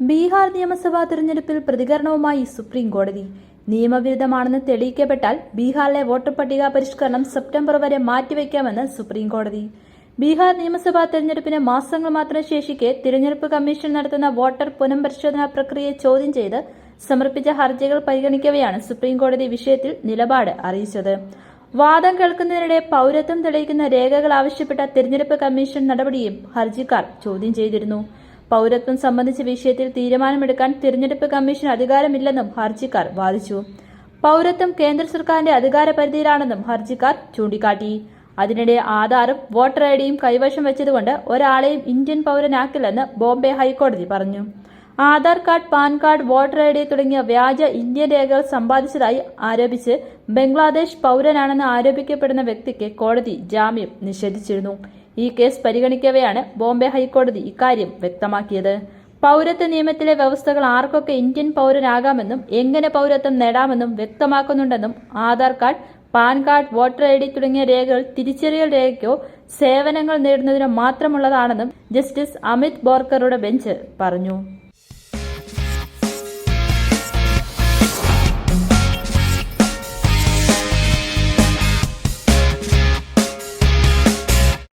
ബീഹാർ നിയമസഭാ തെരഞ്ഞെടുപ്പിൽ പ്രതികരണവുമായി സുപ്രീം കോടതി നിയമവിരുദ്ധമാണെന്ന് തെളിയിക്കപ്പെട്ടാൽ ബീഹാറിലെ വോട്ടർ പട്ടിക പരിഷ്കരണം സെപ്റ്റംബർ വരെ മാറ്റിവെക്കാമെന്ന് സുപ്രീം കോടതി ബീഹാർ നിയമസഭാ തെരഞ്ഞെടുപ്പിന് മാസങ്ങൾ മാത്രം ശേഷിക്കെ തിരഞ്ഞെടുപ്പ് കമ്മീഷൻ നടത്തുന്ന വോട്ടർ പുനഃപരിശോധനാ പ്രക്രിയയെ ചോദ്യം ചെയ്ത് സമർപ്പിച്ച ഹർജികൾ പരിഗണിക്കവെയാണ് സുപ്രീം കോടതി വിഷയത്തിൽ നിലപാട് അറിയിച്ചത്. വാദം കേൾക്കുന്നതിനിടെ പൌരത്വം തെളിയിക്കുന്ന രേഖകൾ ആവശ്യപ്പെട്ട തിരഞ്ഞെടുപ്പ് കമ്മീഷൻ നടപടിയും ഹർജിക്കാർ ചോദ്യം ചെയ്തിരുന്നു. പൌരത്വം സംബന്ധിച്ച വിഷയത്തിൽ തീരുമാനമെടുക്കാൻ തിരഞ്ഞെടുപ്പ് കമ്മീഷൻ അധികാരമില്ലെന്നും ഹർജിക്കാർ വാദിച്ചു. പൌരത്വം കേന്ദ്ര സർക്കാരിന്റെ അധികാര പരിധിയിലാണെന്നും ഹർജിക്കാർ ചൂണ്ടിക്കാട്ടി. അതിനിടെ ആധാറും വോട്ടർ ഐഡിയും കൈവശം വെച്ചതുകൊണ്ട് ഒരാളെയും ഇന്ത്യൻ പൌരനാക്കില്ലെന്ന് ബോംബെ ഹൈക്കോടതി പറഞ്ഞു. Aadhaar card PAN card voter I D തുടങ്ങിയ വ്യാജ ഇന്ത്യൻ രേഖകൾ സമ്പാദിച്ചതായി ആരോപിച്ച് ബംഗ്ലാദേശ് പൌരനാണെന്ന് ആരോപിക്കപ്പെടുന്ന വ്യക്തിക്ക് കോടതി ജാമ്യം നിഷേധിച്ചിരുന്നു. ഈ കേസ് പരിഗണിക്കവെയാണ് ബോംബെ ഹൈക്കോടതി ഇക്കാര്യം വ്യക്തമാക്കിയത്. പൌരത്വ നിയമത്തിലെ വ്യവസ്ഥകൾ ആർക്കൊക്കെ ഇന്ത്യൻ പൌരനാകാമെന്നും എങ്ങനെ പൌരത്വം നേടാമെന്നും വ്യക്തമാക്കുന്നുണ്ടെന്നും Aadhaar card PAN card voter I D തുടങ്ങിയ രേഖകൾ തിരിച്ചറിയൽ രേഖയ്ക്കോ സേവനങ്ങൾ നേടുന്നതിനോ മാത്രമുള്ളതാണെന്നും ജസ്റ്റിസ് അമിത് ബോർക്കറുടെ ബെഞ്ച് പറഞ്ഞു.